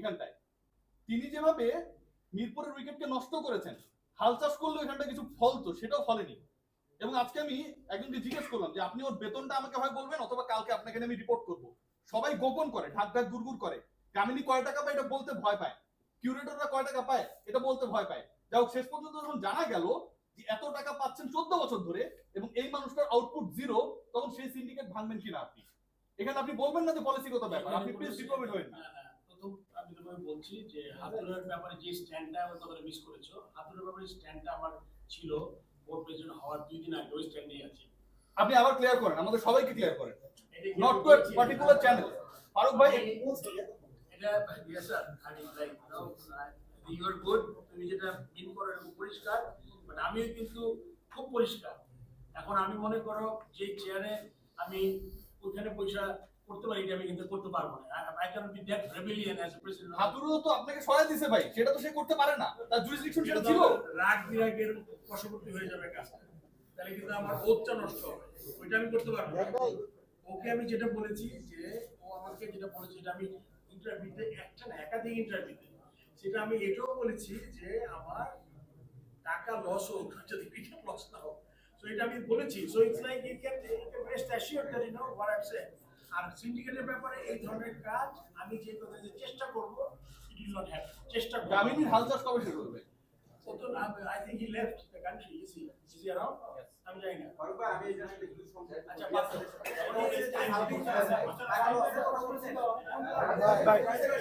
এখানটায়। তিনি যেভাবে মিরপুরের উইকেটকে নষ্ট করেছেন, হাল চাষ করলেও এখানটা কিছু ফলতো সেটাও ফলেনি। এবং আজকে আমি একজনকে জিজ্ঞেস করলাম যে, আপনি ওর বেতনটা আমাকে হয় বলবেন অথবা কালকে আপনাকে আমি রিপোর্ট করব? সবাই গোপন করে, ঢাক ঢাক গুড়গুড় করে। কামিনী কয় টাকা পায় এটা বলতে ভয় পায়। কিউরেটররা কয় টাকা পায় এটা বলতে ভয় পায়। যাই হোক, শেষ পর্যন্ত যখন জানা গেল যে এত টাকা পাচ্ছেন চোদ্দ বছর ধরে এবং এই মানুষটার আউটপুট জিরো তখন সেই সিন্ডিকেট ভাঙবেন কিনা আপনি? এখানে আপনি বলবেন না যে পলিসিগত ব্যাপার, আপনি প্লিজ ডিপ্লোমেট হবেন না হ্যাঁ, হ্যাঁ। প্রথম আমি তোমাকে বলছি যে হাতুড়ের ব্যাপারে যে স্ট্যান্ডটা কথাটা মিস করেছ হাতুড়ের ব্যাপারে স্ট্যান্ডটা আমার ছিল বোর্ড প্রেসিডেন্ট হওয়ার দুই দিন আগে ওই স্ট্যান্ডেই আছে। আপনি আবার ক্লিয়ার করেন আমাদের সবাইকে ক্লিয়ার করেন। Not to? Particular channel Faruk ভাই এটা ইয়েস স্যার আমি লাইক ইউ আর গুড তুমি যেটা মিন করো পরিষ্কার বাট আমিও কিন্তু খুব পরিষ্কার। এখন আমি মনে করো যে চেয়ারে আমি ওইখানে পয়সা করতে পারি এটা আমি কিন্তু করতে পারব না। I can be that rebellion as a president হাতুরও তো আপনাকে সহায় দিছে ভাই সেটা তো সে করতে পারে না। তার জুরিসডিকশন সেটা ছিল। রাগ বিরাগের বশবর্তী হয়ে যাবে কাজটা। তাহলে কিন্তু আমার ওতটা নষ্ট হবে। ওইটা আমি করতে পারব ওকে আমি যেটা বলেছি যে ও আমাকে যেটা বলেছে এটা আমি ইন্টারভিউতে একটা না একাধিক ইন্টারভিউতে সেটা আমি এটাও বলেছি যে আমার টাকা লস হোক যদি উইকেট লস না হোক। সো এটা আমি বলেছি। So it's like you can rest assure that you know what I said আর সিন্ডিকেটের ব্যাপারে এই ধরনের কাজ আমি যে চেষ্টা করব ইট উইল নট হ্যাপেন চেষ্টা করব গামিনীর হাল চাষ কবে শুরু করবে ও তো I think he left the country is he is he around আমি জানি না আচ্ছা বাস Bye.